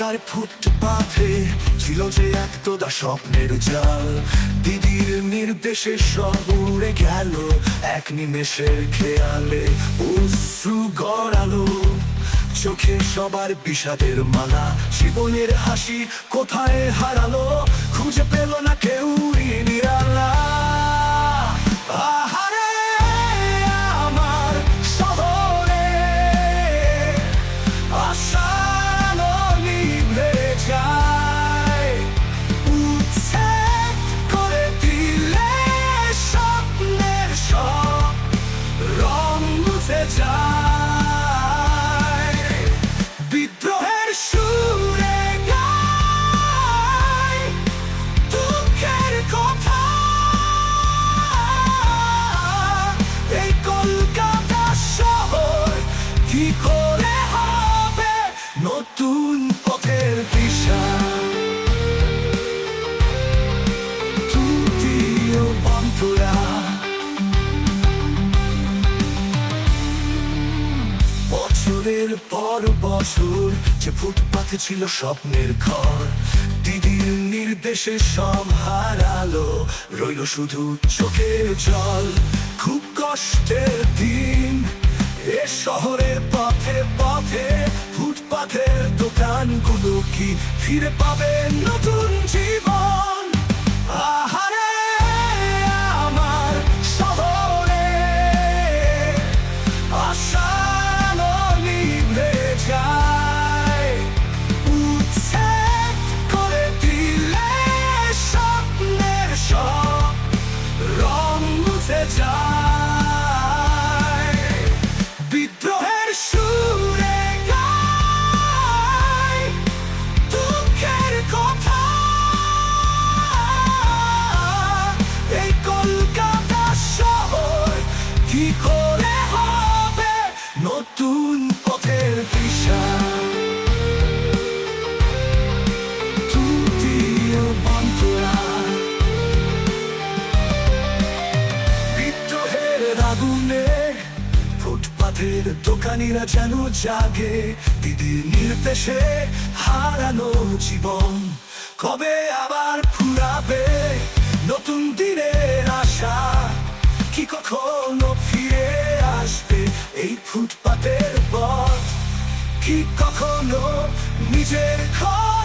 কলকাতার ফুটপাথে ছিল যে এক তোদা স্বপ্নের জাল। দিদির নির্দেশে সব উড়ে গেল এক নিমেষের খেয়ালে। অশ্রু গড়ালো চোখে সবার বিষাদের মালা। জীবনের হাসি কোথায় হারালো খুঁজে পেল না কেউ নিরালা বছরের পর বছর যে ফুটপাথে ছিল স্বপ্নের ঘর, দিদির নির্দেশে সব হারালো, রইল শুধু চোখের জল। খুব কষ্টের দিন, এ শহরের পথে পথে ফুটপাথের দোকানগুলো কি ফিরে পাবে নতুন ফুটপাথের দোকানিরা যেন জাগে দিদির নির্দেশে হারানো জীবন কবে আবার ফুরাবে নতুন দিনের আশা কি কখনো ফিরে আসবে এই ফুটপাতের পথ কি কখনো নিজের ঘর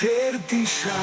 পথের দিশা